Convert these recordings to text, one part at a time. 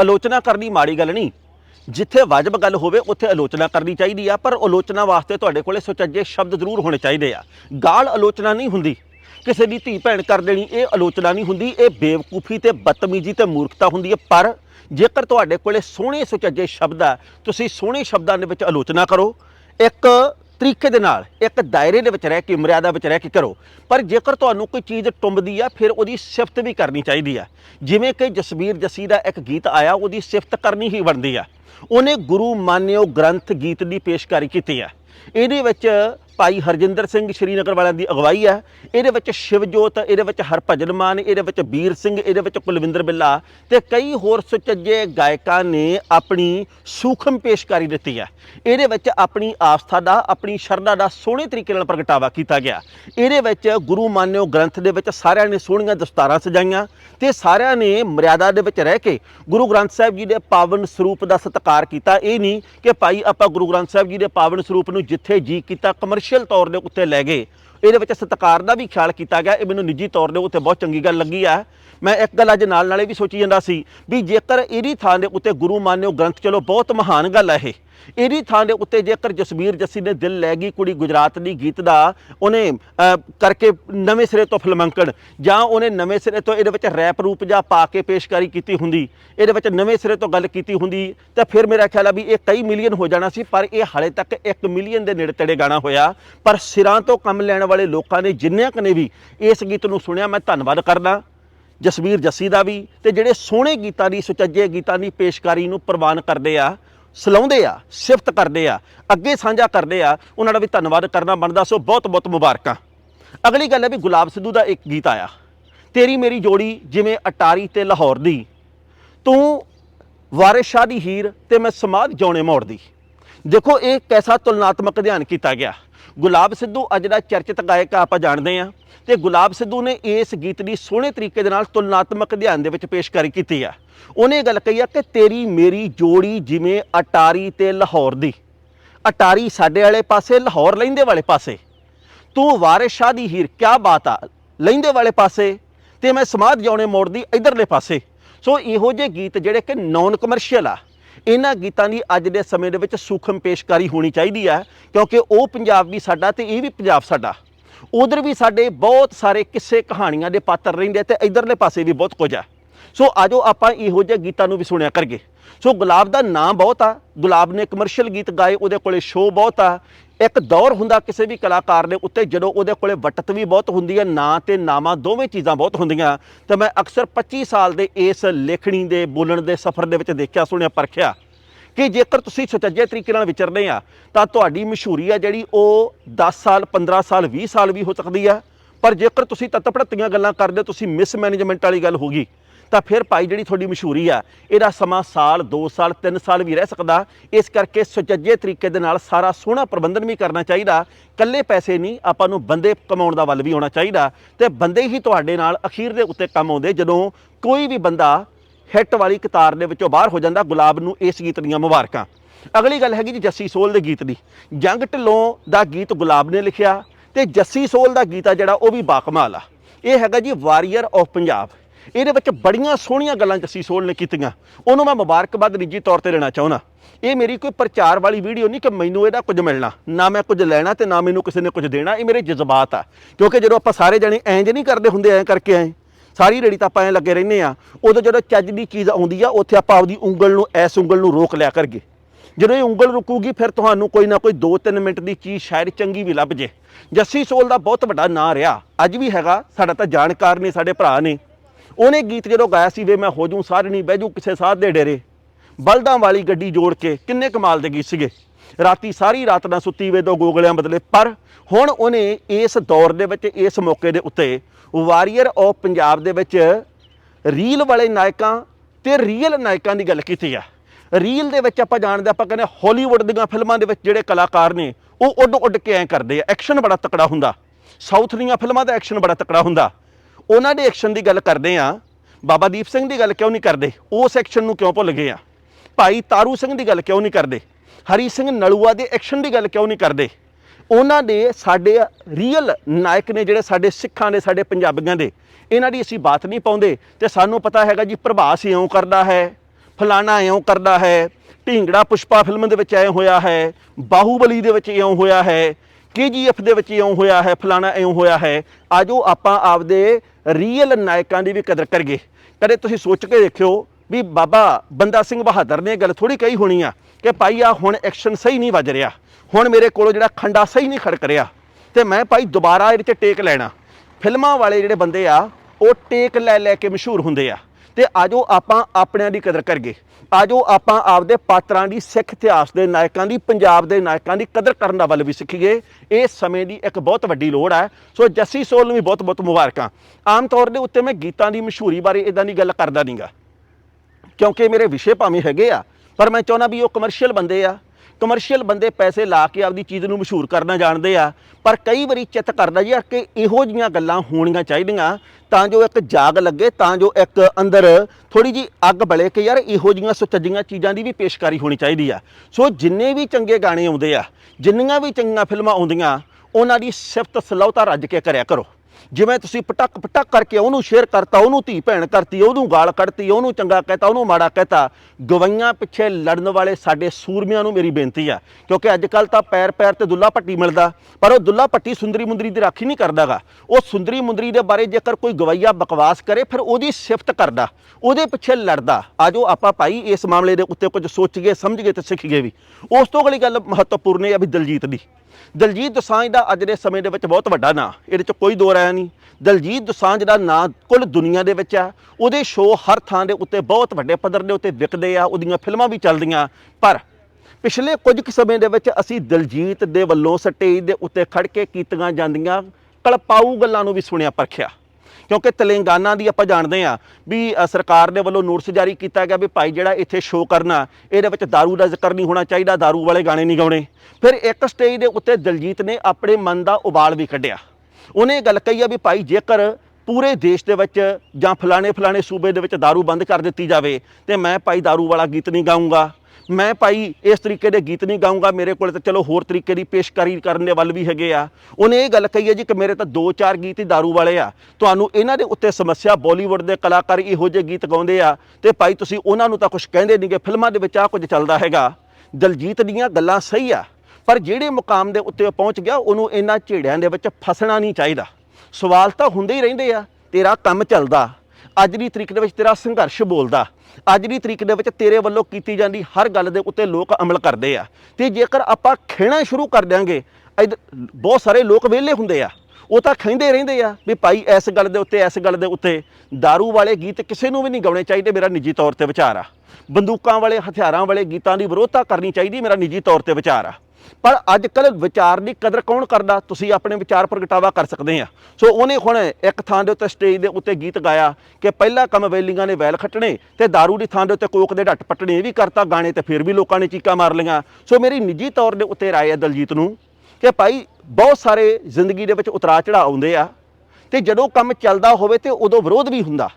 ਆਲੋਚਨਾ ਕਰਨੀ ਮਾੜੀ ਗੱਲ ਨਹੀਂ। ਜਿੱਥੇ ਵਾਜਬ ਗੱਲ ਹੋਵੇ, ਉੱਥੇ ਆਲੋਚਨਾ ਕਰਨੀ ਚਾਹੀਦੀ ਆ, ਪਰ ਆਲੋਚਨਾ ਵਾਸਤੇ ਤੁਹਾਡੇ ਕੋਲੇ ਸੁਚੱਜੇ ਸ਼ਬਦ ਜ਼ਰੂਰ ਹੋਣੇ ਚਾਹੀਦੇ ਆ। ਗਾਲ ਆਲੋਚਨਾ ਨਹੀਂ ਹੁੰਦੀ। ਕਿਸੇ ਦੀ ਧੀ ਭੈਣ ਕਰ ਦੇਣੀ, ਇਹ ਆਲੋਚਨਾ ਨਹੀਂ ਹੁੰਦੀ। ਇਹ ਬੇਵਕੂਫੀ ਤੇ ਬਦਤਮੀਜ਼ੀ ਤੇ ਮੂਰਖਤਾ ਹੁੰਦੀ ਹੈ। ਪਰ ਜੇਕਰ ਤੁਹਾਡੇ ਕੋਲੇ ਸੋਹਣੇ ਸੁਚੱਜੇ ਸ਼ਬਦ ਆ, ਤੁਸੀਂ ਸੋਹਣੇ ਸ਼ਬਦਾਂ ਦੇ ਵਿੱਚ ਆਲੋਚਨਾ ਕਰੋ। ਇੱਕ ਤਰੀਕੇ ਦੇ ਨਾਲ, ਇੱਕ ਦਾਇਰੇ ਦੇ ਵਿੱਚ ਰਹਿ ਕੇ, ਮਰਿਆਦਾ ਵਿੱਚ ਰਹਿ ਕੇ ਕਰੋ। ਪਰ ਜੇਕਰ ਤੁਹਾਨੂੰ ਕੋਈ ਚੀਜ਼ ਟੁੰਬਦੀ ਆ, ਫਿਰ ਉਹਦੀ ਸਿਫਤ ਵੀ ਕਰਨੀ ਚਾਹੀਦੀ ਆ। ਜਿਵੇਂ ਕਿ ਜਸਬੀਰ ਜੱਸੀ ਦਾ ਇੱਕ ਗੀਤ ਆਇਆ, ਉਹਦੀ ਸਿਫਤ ਕਰਨੀ ਹੀ ਬਣਦੀ ਆ। ਉਹਨੇ ਗੁਰੂ ਮਾਨਿਓ ਗ੍ਰੰਥ ਗੀਤ ਦੀ ਪੇਸ਼ਕਾਰੀ ਕੀਤੀ ਆ। ਇਹਦੇ ਵਿੱਚ ਭਾਈ ਹਰਜਿੰਦਰ ਸਿੰਘ ਸ਼੍ਰੀਨਗਰ ਵਾਲਿਆਂ ਦੀ ਅਗਵਾਈ ਹੈ। ਇਹਦੇ ਵਿੱਚ ਸ਼ਿਵਜੋਤ, ਇਹਦੇ ਵਿੱਚ ਹਰਭਜਨ ਮਾਨ, ਇਹਦੇ ਵਿੱਚ ਵੀਰ ਸਿੰਘ, ਇਹਦੇ ਵਿੱਚ ਕੁਲਵਿੰਦਰ ਬਿੱਲਾ ਤੇ ਕਈ ਹੋਰ ਸੁਚੱਜੇ ਗਾਇਕਾਂ ਨੇ ਆਪਣੀ ਸੂਖਮ ਪੇਸ਼ਕਾਰੀ ਦਿੱਤੀ ਹੈ। ਇਹਦੇ ਵਿੱਚ ਆਪਣੀ ਆਸਥਾ ਦਾ, ਆਪਣੀ ਸ਼ਰਧਾ ਦਾ ਸੋਹਣੇ ਤਰੀਕੇ ਨਾਲ ਪ੍ਰਗਟਾਵਾ ਕੀਤਾ ਗਿਆ। ਇਹਦੇ ਵਿੱਚ ਗੁਰੂ ਮਾਨਿਓ ਗ੍ਰੰਥ ਦੇ ਵਿੱਚ ਸਾਰਿਆਂ ਨੇ ਸੋਹਣੀਆਂ ਦਸਤਾਰਾਂ ਸਜਾਈਆਂ ਤੇ ਸਾਰਿਆਂ ਨੇ ਮਰਿਆਦਾ ਦੇ ਵਿੱਚ ਰਹਿ ਕੇ ਗੁਰੂ ਗ੍ਰੰਥ ਸਾਹਿਬ ਜੀ ਦੇ ਪਾਵਨ ਸਰੂਪ ਦਾ ਸਤਿਕਾਰ ਕੀਤਾ। ਇਹ ਨਹੀਂ ਕਿ ਭਾਈ ਆਪਾਂ ਗੁਰੂ ਗ੍ਰੰਥ ਸਾਹਿਬ ਜੀ ਦੇ ਪਾਵਨ ਸਰੂਪ ਨੂੰ ਜਿੱਥੇ ਜੀ ਕੀਤਾ ਕਮਰਸ਼ੀਅਲ ਤੌਰ ਦੇ ਉੱਤੇ ਲੈ ਗਏ। ਇਹਦੇ ਵਿੱਚ ਸਤਿਕਾਰ ਦਾ ਵੀ ਖਿਆਲ ਕੀਤਾ ਗਿਆ। ਇਹ ਮੈਨੂੰ ਨਿੱਜੀ ਤੌਰ ਦੇ ਉੱਤੇ ਬਹੁਤ ਚੰਗੀ ਗੱਲ ਲੱਗੀ ਆ। ਮੈਂ ਇੱਕ ਗੱਲ ਅੱਜ ਨਾਲ ਨਾਲੇ ਵੀ ਸੋਚੀ ਜਾਂਦਾ ਸੀ ਵੀ ਜੇਕਰ ਇਹਦੀ ਥਾਂ ਦੇ ਉੱਤੇ ਗੁਰੂ ਮਾਨਿਓ ਗ੍ਰੰਥ, ਚਲੋ ਬਹੁਤ ਮਹਾਨ ਗੱਲ ਹੈ ਇਹ। ਇਹਦੀ ਥਾਂ ਦੇ ਉੱਤੇ ਜੇਕਰ ਜਸਬੀਰ ਜੱਸੀ ਨੇ ਦਿਲ ਲੈ ਗਈ ਕੁੜੀ ਗੁਜਰਾਤ ਦੀ ਗੀਤ ਦਾ, ਉਹਨੇ ਕਰਕੇ ਨਵੇਂ ਸਿਰੇ ਤੋਂ ਫਿਲਮਾਂਕਣ ਜਾਂ ਉਹਨੇ ਨਵੇਂ ਸਿਰੇ ਤੋਂ ਇਹਦੇ ਵਿੱਚ ਰੈਪ ਰੂਪ ਜਾਂ ਪਾ ਕੇ ਪੇਸ਼ਕਾਰੀ ਕੀਤੀ ਹੁੰਦੀ, ਇਹਦੇ ਵਿੱਚ ਨਵੇਂ ਸਿਰੇ ਤੋਂ ਗੱਲ ਕੀਤੀ ਹੁੰਦੀ, ਤਾਂ ਫਿਰ ਮੇਰਾ ਖਿਆਲ ਆ ਵੀ ਇਹ ਕਈ ਮਿਲੀਅਨ ਹੋ ਜਾਣਾ ਸੀ, ਪਰ ਇਹ ਹਾਲੇ ਤੱਕ 1 ਮਿਲੀਅਨ ਦੇ ਨੇੜੇ ਤੇੜੇ ਗਾਣਾ ਹੋਇਆ। ਪਰ ਸਿਰਾਂ ਤੋਂ ਕੰਮ ਲੈਣ ਵਾਲੇ ਲੋਕਾਂ ਨੇ ਜਿੰਨਿਆਂ ਕਨੇ ਵੀ ਇਸ ਗੀਤ ਨੂੰ ਸੁਣਿਆ, ਮੈਂ ਧੰਨਵਾਦ ਕਰਦਾ। ਜਸਵੀਰ ਜੱਸੀ ਦਾ ਵੀ, ਤੇ ਜਿਹੜੇ ਸੋਹਣੇ ਗੀਤਾਂ ਦੀ, ਸੁਚੱਜੇ ਗੀਤਾਂ ਦੀ ਪੇਸ਼ਕਾਰੀ ਨੂੰ ਪ੍ਰਵਾਨ ਕਰਦੇ ਆ ਸਲਾਉਂਦੇ ਆ, ਸਿਫਤ ਕਰਦੇ ਆ, ਅੱਗੇ ਸਾਂਝਾ ਕਰਦੇ ਆ, ਉਹਨਾਂ ਦਾ ਵੀ ਧੰਨਵਾਦ ਕਰਨਾ ਬਣਦਾ। ਸੋ ਬਹੁਤ ਬਹੁਤ ਮੁਬਾਰਕਾਂ। ਅਗਲੀ ਗੱਲ ਹੈ ਵੀ ਗੁਲਾਬ ਸਿੱਧੂ ਦਾ ਇੱਕ ਗੀਤ ਆਇਆ। ਤੇਰੀ ਮੇਰੀ ਜੋੜੀ ਜਿਵੇਂ ਅਟਾਰੀ ਤੇ ਲਾਹੌਰ ਦੀ, ਤੂੰ ਵਾਰਿਸ ਸ਼ਾਹ ਦੀ ਹੀਰ ਤੇ ਮੈਂ ਸਮਾਧ ਜੌਣੇ ਮੋੜਦੀ ਦੇਖੋ, ਇਹ ਕੈਸਾ ਤੁਲਨਾਤਮਕ ਅਧਿਐਨ ਕੀਤਾ ਗਿਆ। ਗੁਲਾਬ ਸਿੱਧੂ ਅੱਜ ਦਾ ਚਰਚਿਤ ਗਾਇਕ ਆਪਾਂ ਜਾਣਦੇ ਆ। ਤੇ ਗੁਲਾਬ ਸਿੱਧੂ ਨੇ ਇਸ ਗੀਤ ਦੀ ਸੋਹਣੇ ਤਰੀਕੇ ਦੇ ਨਾਲ ਤੁਲਨਾਤਮਕ ਅਧਿਐਨ ਦੇ ਵਿੱਚ ਪੇਸ਼ਕਾਰੀ ਕੀਤੀ ਆ ਉਹਨੇ ਗੱਲ ਕਹੀ ਆ ਕਿ ਤੇਰੀ ਮੇਰੀ ਜੋੜੀ ਜਿਵੇਂ ਅਟਾਰੀ ਤੇ ਲਾਹੌਰ ਦੀ। ਅਟਾਰੀ ਸਾਡੇ ਵਾਲੇ ਪਾਸੇ, ਲਾਹੌਰ ਲੈਂਦੇ ਵਾਲੇ ਪਾਸੇ। ਤੂੰ ਵਾਰਿਸ ਸ਼ਾਹ ਦੀ ਹੀਰ, ਕਿਆ ਬਾਤ ਆ, ਲੈਂਦੇ ਵਾਲੇ ਪਾਸੇ। ਤੇ ਮੈਂ ਸਮਾਧ ਜਾਉਣੇ ਮੋੜਦੀ ਇਧਰਲੇ ਪਾਸੇ। ਸੋ ਇਹੋ ਜਿਹੇ ਗੀਤ ਜਿਹੜੇ ਕਿ ਨਾਨ ਕਮਰਸ਼ੀਅਲ ਆ, ਇਹਨਾਂ ਗੀਤਾਂ ਦੀ ਅੱਜ ਦੇ ਸਮੇਂ ਦੇ ਵਿੱਚ ਸੂਖਮ ਪੇਸ਼ਕਾਰੀ ਹੋਣੀ ਚਾਹੀਦੀ ਹੈ, ਕਿਉਂਕਿ ਉਹ ਪੰਜਾਬ ਵੀ ਸਾਡਾ ਤੇ ਇਹ ਵੀ ਪੰਜਾਬ ਸਾਡਾ। ਉਧਰ ਵੀ ਸਾਡੇ ਬਹੁਤ ਸਾਰੇ ਕਿੱਸੇ ਕਹਾਣੀਆਂ ਦੇ ਪਾਤਰ ਰਹਿੰਦੇ ਤੇ ਇਧਰਲੇ ਪਾਸੇ ਵੀ ਬਹੁਤ ਕੁਝ ਆ। ਸੋ ਆਜੋ ਆਪਾਂ ਇਹੋ ਜਿਹੇ ਗੀਤਾਂ ਨੂੰ ਵੀ ਸੁਣਿਆ ਕਰਗੇ ਸੋ ਗੁਲਾਬ ਦਾ ਨਾਮ ਬਹੁਤ ਆ। ਗੁਲਾਬ ਨੇ ਕਮਰਸ਼ੀਅਲ ਗੀਤ ਗਾਏ, ਉਹਦੇ ਕੋਲੇ ਸ਼ੋਅ ਬਹੁਤ ਆ। ਇੱਕ ਦੌਰ ਹੁੰਦਾ ਕਿਸੇ ਵੀ ਕਲਾਕਾਰ ਦੇ ਉੱਤੇ, ਜਦੋਂ ਉਹਦੇ ਕੋਲੇ ਵਟਤ ਵੀ ਬਹੁਤ ਹੁੰਦੀ ਹੈ ਨਾਂ ਤੇ ਨਾਵਾਂ ਦੋਵੇਂ ਚੀਜ਼ਾਂ ਬਹੁਤ ਹੁੰਦੀਆਂ। ਤੇ ਮੈਂ ਅਕਸਰ 25 ਸਾਲ ਦੇ ਇਸ ਲੇਖਣੀ ਦੇ, ਬੋਲਣ ਦੇ ਸਫ਼ਰ ਦੇ ਵਿੱਚ ਦੇਖਿਆ, ਸੁਣਿਆ, ਪਰਖਿਆ। ਕਿ ਜੇਕਰ ਤੁਸੀਂ ਸੁਚੱਜੇ ਤਰੀਕੇ ਨਾਲ ਵਿਚਰਦੇ ਆ ਤਾਂ ਤੁਹਾਡੀ ਮਸ਼ਹੂਰੀ ਆ ਜਿਹੜੀ ਉਹ 10 ਸਾਲ 15 ਸਾਲ 20 ਸਾਲ ਵੀ ਹੋ ਸਕਦੀ ਆ। ਪਰ ਜੇਕਰ ਤੁਸੀਂ ਤੱਤ ਭੜਤੀਆਂ ਗੱਲਾਂ ਕਰਦੇ ਹੋ, ਤੁਸੀਂ ਮਿਸਮੈਨੇਜਮੈਂਟ ਵਾਲੀ ਗੱਲ ਹੋ ਗਈ ਤਾਂ ਫਿਰ ਭਾਈ ਜਿਹੜੀ ਤੁਹਾਡੀ ਮਸ਼ਹੂਰੀ ਆ ਇਹਦਾ ਸਮਾਂ ਸਾਲ 2 ਸਾਲ 3 ਸਾਲ ਵੀ ਰਹਿ ਸਕਦਾ। ਇਸ ਕਰਕੇ ਸੁਚੱਜੇ ਤਰੀਕੇ ਦੇ ਨਾਲ ਸਾਰਾ ਸੋਹਣਾ ਪ੍ਰਬੰਧਨ ਵੀ ਕਰਨਾ ਚਾਹੀਦਾ। ਕੱਲੇ ਪੈਸੇ ਨਹੀਂ ਆਪਾਂ ਨੂੰ ਬੰਦੇ ਕਮਾਉਣ ਦਾ ਵੱਲ ਵੀ ਹੋਣਾ ਚਾਹੀਦਾ। ਤੇ ਬੰਦੇ ਹੀ ਤੁਹਾਡੇ ਨਾਲ ਅਖੀਰ ਦੇ ਉੱਤੇ ਕੰਮ ਆਉਂਦੇ ਜਦੋਂ ਕੋਈ ਵੀ ਬੰਦਾ ਹਿੱਟ ਵਾਲੀ ਕਤਾਰ ਦੇ ਵਿੱਚੋਂ ਬਾਹਰ ਹੋ ਜਾਂਦਾ ਗੁਲਾਬ ਨੂੰ ਇਸ ਗੀਤ ਦੀਆਂ ਮੁਬਾਰਕਾਂ। ਅਗਲੀ ਗੱਲ ਹੈਗੀ ਜੀ ਜੱਸੀ ਸੋਲ ਦੇ ਗੀਤ ਦੀ। ਜੰਗ ਢਿੱਲੋਂ ਦਾ ਗੀਤ ਗੁਲਾਬ ਨੇ ਲਿਖਿਆ ਤੇ ਜੱਸੀ ਸੋਲ ਦਾ ਗੀਤ ਆ ਜਿਹੜਾ ਉਹ ਵੀ ਬਾਕਮਾਲ ਆ। ਇਹ ਹੈਗਾ ਜੀ ਵਾਰੀਅਰ ਆਫ ਪੰਜਾਬ। ਇਹਦੇ ਵਿੱਚ ਬੜੀਆਂ ਸੋਹਣੀਆਂ ਗੱਲਾਂ ਜੱਸੀ ਸੋਲ ਨੇ ਕੀਤੀਆਂ। ਉਹਨੂੰ ਮੈਂ ਮੁਬਾਰਕਬਾਦ ਨਿੱਜੀ ਤੌਰ ਤੇ ਲੈਣਾ ਚਾਹੁੰਦਾ। ਇਹ ਮੇਰੀ ਕੋਈ ਪ੍ਰਚਾਰ ਵਾਲੀ ਵੀਡੀਓ ਨਹੀਂ ਕਿ ਮੈਨੂੰ ਇਹਦਾ ਕੁਝ ਮਿਲਣਾ। ਨਾ ਮੈਂ ਕੁਝ ਲੈਣਾ ਤੇ ਨਾ ਮੈਨੂੰ ਕਿਸੇ ਨੇ ਕੁਝ ਦੇਣਾ। ਇਹ ਮੇਰੇ ਜਜ਼ਬਾਤ ਆ। ਕਿਉਂਕਿ ਜਦੋਂ ਆਪਾਂ ਸਾਰੇ ਜਣੇ ਐਂਜ ਨਹੀਂ ਕਰਦੇ ਹੁੰਦੇ, ਐਂ ਕਰਕੇ ਐਂ ਸਾਰੀ ਰੇੜੀ ਤਾਂ ਆਪਾਂ ਐਂ ਲੱਗੇ ਰਹਿੰਦੇ ਆ ਉਦੋਂ ਜਦੋਂ ਚੱਜ ਦੀ ਚੀਜ਼ ਆਉਂਦੀ ਆ, ਉੱਥੇ ਆਪਾਂ ਆਪਦੀ ਉਂਗਲ ਨੂੰ, ਐਸ ਉਂਗਲ ਨੂੰ ਰੋਕ ਲਿਆ ਕਰਗੇ ਜਦੋਂ ਇਹ ਉਂਗਲ ਰੁਕੂਗੀ, ਫਿਰ ਤੁਹਾਨੂੰ ਕੋਈ ਨਾ ਕੋਈ 2-3 ਮਿੰਟ ਦੀ ਚੀਜ਼ ਸ਼ਾਇਦ ਚੰਗੀ ਵੀ ਲੱਭ ਜੇ। ਜੱਸੀ ਸੋਲ ਦਾ ਬਹੁਤ ਵੱਡਾ ਨਾਂ ਰਿਹਾ। ਅੱਜ ਵੀ ਹੈਗਾ, ਸਾਡਾ ਤਾਂ ਜਾਣਕਾਰ ਨੇ, ਸਾਡੇ ਭਰਾ ਨੇ। ਉਹਨੇ ਗੀਤ ਜਦੋਂ ਗਾਇਆ ਸੀ, ਵੇ ਮੈਂ ਹੋ ਜੂ ਸਾਰਣੀ ਬਹਿ ਜੂ ਕਿਸੇ ਸਾਧ ਦੇ ਡੇਰੇ। ਬਲਦਾਂ ਵਾਲੀ ਗੱਡੀ ਜੋੜ ਕੇ, ਕਿੰਨੇ ਕਮਾਲ ਦੇ ਗੀਤ ਸੀਗੇ। ਰਾਤੀ ਸਾਰੀ ਰਾਤ ਨਾ ਸੁੱਤੀ ਵੇ ਦੋ ਗੋਗਲਿਆਂ ਬਦਲੇ, ਪਰ ਹੁਣ ਉਹਨੇ ਇਸ ਦੌਰ ਦੇ ਵਿੱਚ, ਇਸ ਮੌਕੇ ਦੇ ਉੱਤੇ ਵਾਰੀਅਰ ਆਫ ਪੰਜਾਬ ਦੇ ਵਿੱਚ ਰੀਲ ਵਾਲੇ ਨਾਇਕਾਂ ਤੇ ਰੀਅਲ ਨਾਇਕਾਂ ਦੀ ਗੱਲ ਕੀਤੀ ਆ। ਰੀਲ ਦੇ ਵਿੱਚ ਆਪਾਂ ਜਾਣਦੇ ਆਪਾਂ ਕਹਿੰਦੇ ਹਾਲੀਵੁੱਡ ਦੀਆਂ ਫਿਲਮਾਂ ਦੇ ਵਿੱਚ ਜਿਹੜੇ ਕਲਾਕਾਰ ਨੇ, ਉਹ ਉੱਡ ਉੱਡ ਕੇ ਐਂ ਕਰਦੇ ਆ, ਐਕਸ਼ਨ ਬੜਾ ਤਕੜਾ ਹੁੰਦਾ। ਸਾਊਥ ਦੀਆਂ ਫਿਲਮਾਂ ਦਾ ਐਕਸ਼ਨ ਬੜਾ ਤਕੜਾ ਹੁੰਦਾ। ਉਹਨਾਂ ਦੇ ਐਕਸ਼ਨ ਦੀ ਗੱਲ ਕਰਦੇ ਆ, ਬਾਬਾ ਦੀਪ ਸਿੰਘ ਦੀ ਗੱਲ ਕਿਉਂ ਨਹੀਂ ਕਰਦੇ? ਉਸ ਐਕਸ਼ਨ ਨੂੰ ਕਿਉਂ ਭੁੱਲ ਗਏ ਆ? ਭਾਈ ਤਾਰੂ ਸਿੰਘ ਦੀ ਗੱਲ ਕਿਉਂ ਨਹੀਂ ਕਰਦੇ? ਹਰੀ ਸਿੰਘ ਨਲੂਆ ਦੇ ਐਕਸ਼ਨ ਦੀ ਗੱਲ ਕਿਉਂ ਨਹੀਂ ਕਰਦੇ? ਉਹਨਾਂ ਦੇ ਸਾਡੇ ਰੀਅਲ ਨਾਇਕ ਨੇ ਜਿਹੜੇ ਸਾਡੇ ਸਿੱਖਾਂ ਦੇ, ਸਾਡੇ ਪੰਜਾਬੀਆਂ ਦੇ, ਇਹਨਾਂ ਦੀ ਅਸੀਂ ਬਾਤ ਨਹੀਂ ਪਾਉਂਦੇ ਤੇ ਸਾਨੂੰ ਪਤਾ ਹੈਗਾ ਜੀ ਪ੍ਰਭਾਸ ਇਉਂ ਕਰਦਾ ਹੈ, ਫਲਾਣਾ ਇਉਂ ਕਰਦਾ ਹੈ, ਢੀਂਗੜਾ ਪੁਸ਼ਪਾ ਫਿਲਮ ਦੇ ਵਿੱਚ ਐ ਹੋਇਆ ਹੈ, ਬਾਹੂਬਲੀ ਦੇ ਵਿੱਚ ਇਉਂ ਹੋਇਆ ਹੈ ਕੇਜੀਐਫ ਦੇ ਵਿੱਚ ਇਉਂ ਹੋਇਆ ਹੈ, ਫਲਾਣਾ ਇਉਂ ਹੋਇਆ ਹੈ। ਆਜੋ ਆਪਾਂ ਆਪਦੇ ਰੀਅਲ ਨਾਇਕਾਂ ਦੀ ਵੀ ਕਦਰ ਕਰੀਏ। ਕਦੇ ਤੁਸੀਂ ਸੋਚ ਕੇ ਦੇਖਿਓ ਵੀ ਬਾਬਾ ਬੰਦਾ ਸਿੰਘ ਬਹਾਦਰ ਨੇ ਇਹ ਗੱਲ ਥੋੜੀ ਕਹੀ ਹੋਣੀ ਆ ਕਿ ਭਾਈ ਆ ਹੁਣ ਐਕਸ਼ਨ ਸਹੀ ਨਹੀਂ ਵੱਜ ਰਿਹਾ। ਹੁਣ ਮੇਰੇ ਕੋਲੋਂ ਜਿਹੜਾ ਖੰਡਾ ਸਹੀ ਨਹੀਂ ਖੜਕ ਰਿਹਾ। ਤੇ ਮੈਂ ਭਾਈ ਦੁਬਾਰਾ ਇਹਦੇ 'ਚ ਟੇਕ ਲੈਣਾ। ਫਿਲਮਾਂ ਵਾਲੇ ਜਿਹੜੇ ਬੰਦੇ ਆ, ਉਹ ਟੇਕ ਲੈ ਲੈ ਕੇ ਮਸ਼ਹੂਰ ਹੁੰਦੇ ਆ। ਤੇ ਆਜੋ ਆਪਾਂ ਆਪਣਿਆਂ ਦੀ ਕਦਰ ਕਰੀਏ। ਆਜੋ ਆਪਾਂ ਆਪਦੇ ਪਾਤਰਾਂ ਦੀ ਸਿੱਖ ਇਤਿਹਾਸ ਦੇ ਨਾਇਕਾਂ ਦੀ, ਪੰਜਾਬ ਦੇ ਨਾਇਕਾਂ ਦੀ ਕਦਰ ਕਰਨ ਦਾ ਵੱਲ ਵੀ ਸਿੱਖੀਏ। ਇਹ ਸਮੇਂ ਦੀ ਇੱਕ ਬਹੁਤ ਵੱਡੀ ਲੋੜ ਹੈ ਸੋ ਜੱਸੀ ਸੋਲ ਨੂੰ ਵੀ ਬਹੁਤ ਬਹੁਤ ਮੁਬਾਰਕਾਂ। ਆਮ ਤੌਰ ਦੇ ਉੱਤੇ ਮੈਂ ਗੀਤਾਂ ਦੀ ਮਸ਼ਹੂਰੀ ਬਾਰੇ ਇਦਾਂ ਦੀ ਗੱਲ ਕਰਦਾ ਨਹੀਂਗਾ ਕਿਉਂਕਿ ਮੇਰੇ ਵਿਸ਼ੇ ਭਾਵੇਂ ਹੈਗੇ ਆ। ਪਰ ਮੈਂ ਚਾਹੁੰਦਾ ਵੀ ਉਹ ਕਮਰਸ਼ੀਅਲ ਬੰਦੇ ਆ। ਕਮਰਸ਼ੀਅਲ ਬੰਦੇ ਪੈਸੇ ਲਾ ਕੇ ਆਪਦੀ ਚੀਜ਼ ਨੂੰ ਮਸ਼ਹੂਰ ਕਰਨਾ ਜਾਣਦੇ ਆ। ਪਰ ਕਈ ਵਾਰੀ ਚਿੱਤ ਕਰਦਾ ਯਾਰ ਕਿ ਇਹੋ ਜੀਆਂ ਗੱਲਾਂ ਹੋਣੀਆਂ ਚਾਹੀਦੀਆਂ, ਤਾਂ ਜੋ ਇੱਕ ਜਾਗ ਲੱਗੇ, ਤਾਂ ਜੋ ਇੱਕ ਅੰਦਰ ਥੋੜੀ ਜੀ ਅੱਗ ਬਲੇ ਕਿ ਯਾਰ ਇਹੋ ਜੀਆਂ ਸੁਚੱਜੀਆਂ ਚੀਜ਼ਾਂ ਦੀ ਵੀ ਪੇਸ਼ਕਾਰੀ ਹੋਣੀ ਚਾਹੀਦੀ ਆ। ਸੋ ਜਿੰਨੇ ਵੀ ਚੰਗੇ ਗਾਣੇ ਆਉਂਦੇ ਆ, ਜਿੰਨੀਆਂ ਵੀ ਚੰਗੀਆਂ ਫਿਲਮਾਂ ਆਉਂਦੀਆਂ, ਉਹਨਾਂ ਦੀ ਸਿਫਤ ਸਲਾਹਤਾ ਰੱਜ ਕੇ ਕਰਿਆ ਕਰੋ। ਜਿਵੇਂ ਤੁਸੀਂ ਪਟਕ ਪਟਕ ਕਰਕੇ ਉਹਨੂੰ ਸ਼ੇਅਰ ਕਰਤਾ, ਉਹਨੂੰ ਧੀ ਭੈਣ ਕਰਤੀ, ਉਹਨੂੰ ਗਾਲ ਕੱਢਤੀ, ਉਹਨੂੰ ਚੰਗਾ ਕਹਿਤਾ, ਉਹਨੂੰ ਮਾੜਾ ਕਹਿਤਾ, ਗਵਈਆਂ ਪਿੱਛੇ ਲੜਨ ਵਾਲੇ ਸਾਡੇ ਸੂਰਮਿਆਂ ਨੂੰ ਮੇਰੀ ਬੇਨਤੀ ਆ। ਕਿਉਂਕਿ ਅੱਜ ਕੱਲ ਤਾਂ ਪੈਰ ਪੈਰ ਤੇ ਦੁੱਲਾ ਪੱਟੀ ਮਿਲਦਾ, ਪਰ ਉਹ ਦੁੱਲਾ ਪੱਟੀ ਸੁੰਦਰੀ ਮੁੰਦਰੀ ਦੀ ਰਾਖੀ ਨਹੀਂ ਕਰਦਾਗਾ। ਉਹ ਸੁੰਦਰੀ ਮੁੰਦਰੀ ਦੇ ਬਾਰੇ ਜੇਕਰ ਕੋਈ ਗਵਈਆ ਬਕਵਾਸ ਕਰੇ, ਫਿਰ ਉਹਦੀ ਸਿਫਤ ਕਰਦਾ, ਉਹਦੇ ਪਿੱਛੇ ਲੜਦਾ। ਆਜੋ ਆਪਾਂ ਭਾਈ ਇਸ ਮਾਮਲੇ ਦੇ ਉੱਤੇ ਕੁਝ ਸੋਚੀਏ, ਸਮਝੀਏ ਤੇ ਸਿੱਖੀਏ ਵੀ। ਉਸ ਤੋਂ ਅਗਲੀ ਗੱਲ ਮਹੱਤਵਪੂਰਨ ਹੈ ਵੀ ਦਲਜੀਤ ਦੀ। ਦਲਜੀਤ ਦੋਸਾਂਝ ਦਾ ਅੱਜ ਦੇ ਸਮੇਂ ਦੇ ਵਿੱਚ ਬਹੁਤ ਵੱਡਾ ਨਾਂ, ਇਹਦੇ 'ਚ ਕੋਈ ਦੋ ਰਾਇਆ ਨਹੀਂ। ਦਲਜੀਤ ਦੋਸਾਂਝ ਦਾ ਨਾਂ ਕੁੱਲ ਦੁਨੀਆ ਦੇ ਵਿੱਚ ਆ, ਉਹਦੇ ਸ਼ੋਅ ਹਰ ਥਾਂ ਦੇ ਉੱਤੇ ਬਹੁਤ ਵੱਡੇ ਪੱਧਰ ਦੇ ਉੱਤੇ ਵਿਕਦੇ ਆ, ਉਹਦੀਆਂ ਫਿਲਮਾਂ ਵੀ ਚੱਲਦੀਆਂ, ਪਰ ਪਿਛਲੇ ਕੁਝ ਕੁ ਸਮੇਂ ਦੇ ਵਿੱਚ ਅਸੀਂ ਦਲਜੀਤ ਦੇ ਵੱਲੋਂ ਸਟੇਜ ਦੇ ਉੱਤੇ ਖੜ ਕੇ ਕੀਤੀਆਂ ਜਾਂਦੀਆਂ ਕਲਪਾਊ ਗੱਲਾਂ ਨੂੰ ਵੀ ਸੁਣਿਆ, ਪਰਖਿਆ। ਕਿਉਂਕਿ ਤੇਲੰਗਾਨਾ ਦੀ ਆਪਾਂ ਜਾਣਦੇ ਆ ਵੀ ਅ, ਸਰਕਾਰ ਦੇ ਵੱਲੋਂ ਨੋਟਿਸ ਜਾਰੀ ਕੀਤਾ ਗਿਆ ਵੀ ਭਾਈ ਜਿਹੜਾ ਇੱਥੇ ਸ਼ੋਅ ਕਰਨਾ ਇਹਦੇ ਵਿੱਚ दारू ਦਾ ਜ਼ਿਕਰ ਨਹੀਂ ਹੋਣਾ ਚਾਹੀਦਾ दारू ਵਾਲੇ ਗਾਣੇ ਨਹੀਂ ਗਾਉਣੇ ਫਿਰ ਇੱਕ ਸਟੇਜ ਦੇ ਉੱਤੇ ਦਲਜੀਤ ਨੇ ਆਪਣੇ ਮਨ ਦਾ ਉਬਾਲ ਵੀ ਕੱਢਿਆ ਉਹਨੇ ਇਹ ਗੱਲ ਕਹੀ ਆ ਵੀ ਭਾਈ ਜੇਕਰ ਪੂਰੇ ਦੇਸ਼ ਦੇ ਵਿੱਚ ਜਾਂ ਫਲਾਣੇ ਫਲਾਣੇ ਸੂਬੇ ਦੇ ਵਿੱਚ दारू ਬੰਦ ਕਰ ਦਿੱਤੀ ਜਾਵੇ ਤੇ ਮੈਂ ਭਾਈ दारू ਵਾਲਾ ਗੀਤ ਨਹੀਂ ਗਾਊਂਗਾ ਮੈਂ ਭਾਈ ਇਸ ਤਰੀਕੇ ਦੇ ਗੀਤ ਨਹੀਂ ਗਾਊਂਗਾ, ਮੇਰੇ ਕੋਲ ਤਾਂ ਚਲੋ ਹੋਰ ਤਰੀਕੇ ਦੀ ਪੇਸ਼ਕਾਰੀ ਕਰਨ ਦੇ ਵੱਲ ਵੀ ਹੈਗੇ ਆ। ਉਹਨੇ ਇਹ ਗੱਲ ਕਹੀ ਹੈ ਜੀ ਕਿ ਮੇਰੇ ਤਾਂ ਦੋ ਚਾਰ ਗੀਤ ਹੀ दारू ਵਾਲੇ ਆ। ਤੁਹਾਨੂੰ ਇਹਨਾਂ ਦੇ ਉੱਤੇ ਸਮੱਸਿਆ ਬਾਲੀਵੁੱਡ ਦੇ ਕਲਾਕਾਰ ਇਹੋ ਜਿਹੇ ਗੀਤ ਗਾਉਂਦੇ ਆ ਤੇ ਭਾਈ ਤੁਸੀਂ ਉਹਨਾਂ ਨੂੰ ਤਾਂ ਕੁਝ ਕਹਿੰਦੇ ਨਹੀਂਗੇ ਫਿਲਮਾਂ ਦੇ ਵਿੱਚ ਆ ਕੁਝ ਚੱਲਦਾ ਹੈਗਾ। ਦਲਜੀਤ ਦੀਆਂ ਗੱਲਾਂ ਸਹੀ ਆ, ਪਰ ਜਿਹੜੇ ਮੁਕਾਮ ਦੇ ਉੱਤੇ ਉਹ ਪਹੁੰਚ ਗਿਆ, ਉਹਨੂੰ ਇਹਨਾਂ ਝੇੜਿਆਂ ਦੇ ਵਿੱਚ ਫਸਣਾ ਨਹੀਂ ਚਾਹੀਦਾ। ਸਵਾਲ ਤਾਂ ਹੁੰਦੇ ਹੀ ਰਹਿੰਦੇ ਆ, ਤੇਰਾ ਕੰਮ ਚੱਲਦਾ, ਅੱਜ ਦੀ ਤਰੀਕ ਦੇ ਵਿੱਚ ਤੇਰਾ ਸੰਘਰਸ਼ ਬੋਲਦਾ। ਅੱਜ ਦੀ ਤਰੀਕ ਦੇ ਵਿੱਚ ਤੇਰੇ ਵੱਲੋਂ ਕੀਤੀ ਜਾਂਦੀ ਹਰ ਗੱਲ ਦੇ ਉੱਤੇ ਲੋਕ ਅਮਲ ਕਰਦੇ ਆ। ਤੇ ਜੇਕਰ ਆਪਾਂ ਖੇਣਾ ਸ਼ੁਰੂ ਕਰ ਦਿਆਂਗੇ, ਇੱਧ- ਬਹੁਤ ਸਾਰੇ ਲੋਕ ਵਿਹਲੇ ਹੁੰਦੇ ਆ। ਉਹ ਤਾਂ ਖੈਂਦੇ ਰਹਿੰਦੇ ਆ ਵੀ ਭਾਈ ਇਸ ਗੱਲ ਦੇ ਉੱਤੇ, ਇਸ ਗੱਲ ਦੇ ਉੱਤੇ दारू ਵਾਲੇ ਗੀਤ ਕਿਸੇ ਨੂੰ ਵੀ ਨਹੀਂ ਗਾਉਣੇ ਚਾਹੀਦੇ ਮੇਰਾ ਨਿੱਜੀ ਤੌਰ ਤੇ ਵਿਚਾਰ ਆ। ਬੰਦੂਕਾਂ ਵਾਲੇ ਹਥਿਆਰਾਂ ਵਾਲੇ ਗੀਤਾਂ ਦੀ ਵਿਰੋਧਤਾ ਕਰਨੀ ਚਾਹੀਦੀ ਮੇਰਾ ਨਿੱਜੀ ਤੌਰ ਤੇ ਵਿਚਾਰ ਆ। ਪਰ ਅੱਜ ਕੱਲ ਵਿਚਾਰ ਦੀ ਕਦਰ ਕੌਣ ਕਰਦਾ? ਤੁਸੀਂ ਆਪਣੇ ਵਿਚਾਰ ਪ੍ਰਗਟਾਵਾ ਕਰ ਸਕਦੇ ਆ। ਸੋ ਉਹਨੇ ਹੁਣ ਇੱਕ ਥਾਂ ਦੇ ਉੱਤੇ ਸਟੇਜ ਦੇ ਉੱਤੇ ਗੀਤ ਗਾਇਆ ਕਿ ਪਹਿਲਾ ਕੰਮ ਵੇਲੀਆਂ ਨੇ ਵੈਲ ਖੱਟਣੇ, ਤੇ दारू ਦੀ ਥਾਂ ਦੇ ਉੱਤੇ ਕੋਕ ਦੇ ਢੱਟ ਪੱਟਣੇ ਇਹ ਵੀ ਕਰਤਾ ਗਾਣੇ ਤੇ ਫਿਰ ਵੀ ਲੋਕਾਂ ਨੇ ਚੀਕਾਂ ਮਾਰ ਲਈਆਂ। ਸੋ ਮੇਰੀ ਨਿੱਜੀ ਤੌਰ ਦੇ ਉੱਤੇ ਰਾਏ ਹੈ ਦਲਜੀਤ ਨੂੰ ਕਿ ਭਾਈ ਬਹੁਤ ਸਾਰੇ ਜ਼ਿੰਦਗੀ ਦੇ ਵਿੱਚ ਉਤਰਾ ਚੜਾ ਆਉਂਦੇ ਆ ਤੇ ਜਦੋਂ ਕੰਮ ਚੱਲਦਾ ਹੋਵੇ ਤੇ ਉਦੋਂ ਵਿਰੋਧ ਵੀ ਹੁੰਦਾ।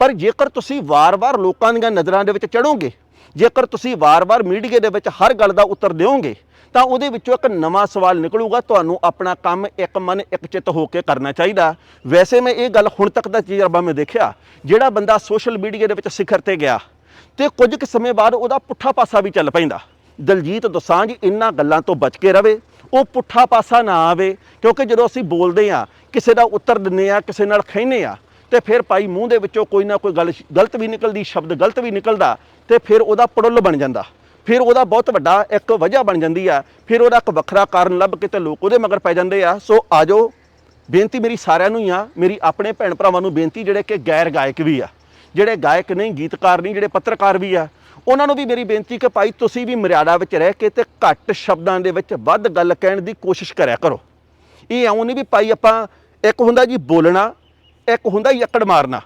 ਪਰ ਜੇਕਰ ਤੁਸੀਂ ਵਾਰ-ਵਾਰ ਲੋਕਾਂ ਦੀਆਂ ਨਜ਼ਰਾਂ ਦੇ ਵਿੱਚ ਚੜੋਗੇ ਜੇਕਰ ਤੁਸੀਂ ਵਾਰ-ਵਾਰ ਮੀਡੀਆ ਦੇ ਵਿੱਚ ਹਰ ਗੱਲ ਦਾ ਉੱਤਰ ਦਿਓਗੇ ਤਾਂ ਉਹਦੇ ਵਿੱਚੋਂ ਇੱਕ ਨਵਾਂ ਸਵਾਲ ਨਿਕਲੂਗਾ, ਤੁਹਾਨੂੰ ਆਪਣਾ ਕੰਮ ਇੱਕ ਮਨ ਇੱਕ ਚਿੱਤ ਹੋ ਕੇ ਕਰਨਾ ਚਾਹੀਦਾ। ਵੈਸੇ ਮੈਂ ਇਹ ਗੱਲ ਹੁਣ ਤੱਕ ਦਾ ਤਜਰਬਾ ਮੈਂ ਦੇਖਿਆ, ਜਿਹੜਾ ਬੰਦਾ ਸੋਸ਼ਲ ਮੀਡੀਆ ਦੇ ਵਿੱਚ ਸਿਖਰ ਤੇ ਗਿਆ, ਤੇ ਕੁਝ ਕੁ ਸਮੇਂ ਬਾਅਦ ਉਹਦਾ ਪੁੱਠਾ ਪਾਸਾ ਵੀ ਚੱਲ ਪੈਂਦਾ। ਦਲਜੀਤ ਦੋਸਾਂਝ ਇਹਨਾਂ ਗੱਲਾਂ ਤੋਂ ਬਚ ਕੇ ਰਵੇ, ਉਹ ਪੁੱਠਾ ਪਾਸਾ ਨਾ ਆਵੇ, ਕਿਉਂਕਿ ਜਦੋਂ ਅਸੀਂ ਬੋਲਦੇ ਆ ਕਿਸੇ ਦਾ ਉੱਤਰ ਦਿੰਨੇ ਆ ਕਿਸੇ ਨਾਲ ਖਹਿਨੇ ਆ ਤੇ ਫਿਰ ਭਾਈ ਮੂੰਹ ਦੇ ਵਿੱਚੋਂ ਕੋਈ ਨਾ ਕੋਈ ਗੱਲ ਗਲਤ ਵੀ ਨਿਕਲਦੀ, ਸ਼ਬਦ ਗਲਤ ਵੀ ਨਿਕਲਦਾ, ਤੇ ਫਿਰ ਉਹਦਾ ਪੜੁੱਲ ਬਣ ਜਾਂਦਾ। ਫਿਰ ਉਹਦਾ ਬਹੁਤ ਵੱਡਾ ਇੱਕ ਵਜ੍ਹਾ ਬਣ ਜਾਂਦੀ ਆ। ਫਿਰ ਉਹਦਾ ਇੱਕ ਵੱਖਰਾ ਕਾਰਨ ਲੱਭ ਕੇ ਤੇ ਲੋਕ ਉਹਦੇ ਮਗਰ ਪੈ ਜਾਂਦੇ ਆ। ਸੋ ਆਜੋ, ਬੇਨਤੀ ਮੇਰੀ ਸਾਰਿਆਂ ਨੂੰ ਹੀ ਆ, ਮੇਰੀ ਆਪਣੇ ਭੈਣ ਭਰਾਵਾਂ ਨੂੰ ਬੇਨਤੀ ਜਿਹੜੇ ਕਿ ਗੈਰ ਗਾਇਕ ਵੀ ਆ। ਜਿਹੜੇ ਗਾਇਕ ਨਹੀਂ, ਗੀਤਕਾਰ ਨਹੀਂ, ਜਿਹੜੇ ਪੱਤਰਕਾਰ ਵੀ ਆ। ਉਹਨਾਂ ਨੂੰ ਵੀ ਮੇਰੀ ਬੇਨਤੀ ਕਿ ਭਾਈ ਤੁਸੀਂ ਵੀ ਮਰਿਆਦਾ ਵਿੱਚ ਰਹਿ ਕੇ ਤੇ ਘੱਟ ਸ਼ਬਦਾਂ ਦੇ ਵਿੱਚ ਵੱਧ ਗੱਲ ਕਹਿਣ ਦੀ ਕੋਸ਼ਿਸ਼ ਕਰਿਆ ਕਰੋ। ਇਹ ਇਉਂ ਨਹੀਂ ਵੀ ਭਾਈ ਆਪਾਂ ਇੱਕ ਹੁੰਦਾ ਜੀ ਬੋਲਣਾ, ਇੱਕ ਹੁੰਦਾ ਯੱਕੜ ਮਾਰਨਾ।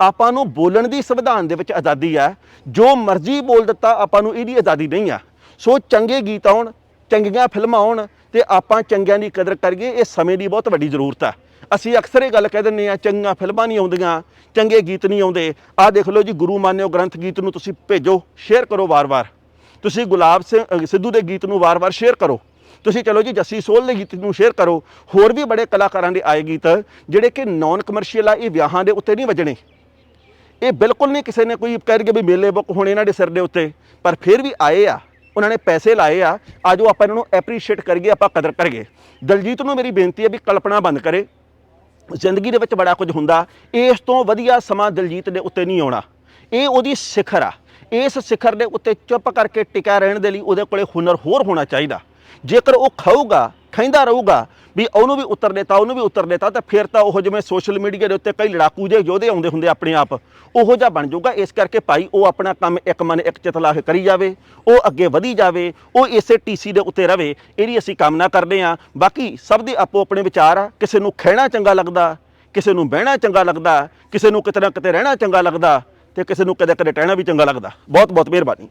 ਆਪਾਂ ਨੂੰ ਬੋਲਣ ਦੀ ਸੰਵਿਧਾਨ ਦੇ ਵਿੱਚ ਆਜ਼ਾਦੀ ਹੈ। ਜੋ ਮਰਜ਼ੀ ਬੋਲ ਦਿੱਤਾ, ਆਪਾਂ ਨੂੰ ਇਹਦੀ ਆਜ਼ਾਦੀ ਨਹੀਂ ਆ ਸੋ ਚੰਗੇ ਗੀਤ ਆਉਣ, ਚੰਗੀਆਂ ਫਿਲਮਾਂ ਆਉਣ ਤੇ ਆਪਾਂ ਚੰਗਿਆਂ ਦੀ ਕਦਰ ਕਰੀਏ, ਇਹ ਸਮੇਂ ਦੀ ਬਹੁਤ ਵੱਡੀ ਜ਼ਰੂਰਤ ਹੈ। ਅਸੀਂ ਅਕਸਰ ਇਹ ਗੱਲ ਕਹਿ ਦਿੰਦੇ ਆ ਚੰਗੀਆਂ ਫਿਲਮਾਂ ਨਹੀਂ ਆਉਂਦੀਆਂ, ਚੰਗੇ ਗੀਤ ਨਹੀਂ ਆਉਂਦੇ। ਆਹ ਦੇਖ ਲਓ ਜੀ, ਗੁਰੂ ਮਾਨਿਓ ਗ੍ਰੰਥ ਗੀਤ ਨੂੰ ਤੁਸੀਂ ਭੇਜੋ ਸ਼ੇਅਰ ਕਰੋ ਵਾਰ-ਵਾਰ। ਤੁਸੀਂ ਗੁਲਾਬ ਸਿੰਘ ਸਿੱਧੂ ਦੇ ਗੀਤ ਨੂੰ ਵਾਰ-ਵਾਰ ਸ਼ੇਅਰ ਕਰੋ। ਤੁਸੀਂ ਚਲੋ ਜੀ, ਜੱਸੀ ਸੋਲ ਦੇ ਗੀਤ ਨੂੰ ਸ਼ੇਅਰ ਕਰੋ। ਹੋਰ ਵੀ ਬੜੇ ਕਲਾਕਾਰਾਂ ਦੇ ਆਏ ਗੀਤ, ਜਿਹੜੇ ਕਿ ਨਾਨ ਕਮਰਸ਼ੀਅਲ ਆ, ਇਹ ਵਿਆਹਾਂ ਦੇ ਉੱਤੇ ਨਹੀਂ ਵੱਜਣੇ। ਇਹ ਬਿਲਕੁਲ ਨਹੀਂ ਕਿਸੇ ਨੇ ਕੋਈ ਕਹਿ ਰਿਹਾ ਵੀ ਮੇਲੇ ਬੁੱਕ ਹੋਣੇ ਇਹਨਾਂ ਦੇ ਸਿਰ ਦੇ ਉੱਤੇ। ਪਰ ਫਿਰ ਵੀ ਆਏ ਆ, ਉਹਨਾਂ ਨੇ ਪੈਸੇ ਲਾਏ ਆ ਆਜੋ ਆਪਾਂ ਇਹਨਾਂ ਨੂੰ ਐਪਰੀਸ਼ੀਏਟ ਕਰੀਏ, ਆਪਾਂ ਕਦਰ ਕਰੀਏ। ਦਲਜੀਤ ਨੂੰ ਮੇਰੀ ਬੇਨਤੀ ਹੈ ਵੀ ਕਲਪਨਾ ਬੰਦ ਕਰੇ। ਜ਼ਿੰਦਗੀ ਦੇ ਵਿੱਚ ਬੜਾ ਕੁਝ ਹੁੰਦਾ, ਇਸ ਤੋਂ ਵਧੀਆ ਸਮਾਂ ਦਲਜੀਤ ਦੇ ਉੱਤੇ ਨਹੀਂ ਆਉਣਾ। ਇਹ ਉਹਦੀ ਸਿਖਰ ਆ। ਇਸ ਸਿਖਰ ਦੇ ਉੱਤੇ ਚੁੱਪ ਕਰਕੇ ਟਿਕਿਆ ਰਹਿਣ ਦੇ ਲਈ ਉਹਦੇ ਕੋਲੇ ਹੁਨਰ ਹੋਰ ਹੋਣਾ ਚਾਹੀਦਾ। ਜੇਕਰ ਉਹ ਖਾਊਗਾ ਖੈਂਦਾ ਰਹੂਗਾ ਵੀ ਉਹਨੂੰ ਵੀ ਉੱਤਰ ਦੇਤਾ, ਉਹਨੂੰ ਵੀ ਉੱਤਰ ਦੇਤਾ, ਤਾਂ ਫਿਰ ਤਾਂ ਉਹ ਜਿਵੇਂ ਸੋਸ਼ਲ ਮੀਡੀਆ ਦੇ ਉੱਤੇ ਕਈ ਲੜਾਕੂ ਜਿਹੇ ਯੋਧੇ ਆਉਂਦੇ ਹੁੰਦੇ ਆਪਣੇ ਆਪ, ਉਹੋ ਜਿਹਾ ਬਣ ਜਾਊਗਾ, ਇਸ ਕਰਕੇ ਭਾਈ ਉਹ ਆਪਣਾ ਕੰਮ ਇੱਕ ਮਨ ਇੱਕ ਚਿਤ ਲਾ ਕੇ ਕਰੀ ਜਾਵੇ, ਉਹ ਅੱਗੇ ਵਧੀ ਜਾਵੇ, ਉਹ ਇਸੇ ਟੀਸੀ ਦੇ ਉੱਤੇ ਰਵੇ, ਇਹਦੀ ਅਸੀਂ ਕਾਮਨਾ ਕਰਦੇ ਹਾਂ। ਬਾਕੀ ਸਭ ਦੇ ਆਪੋ ਆਪਣੇ ਵਿਚਾਰ ਆ, ਕਿਸੇ ਨੂੰ ਖਹਿਣਾ ਚੰਗਾ ਲੱਗਦਾ, ਕਿਸੇ ਨੂੰ ਬਹਿਣਾ ਚੰਗਾ ਲੱਗਦਾ, ਕਿਸੇ ਨੂੰ ਕਿਤੇ ਨਾ ਕਿਤੇ ਰਹਿਣਾ ਚੰਗਾ ਲੱਗਦਾ, ਤੇ ਕਿਸੇ ਨੂੰ ਕਦੇ ਕਦੇ ਟਹਿਣਾ ਵੀ ਚੰਗਾ ਲੱਗਦਾ। ਬਹੁਤ ਬਹੁਤ ਮਿਹਰਬਾਨੀ।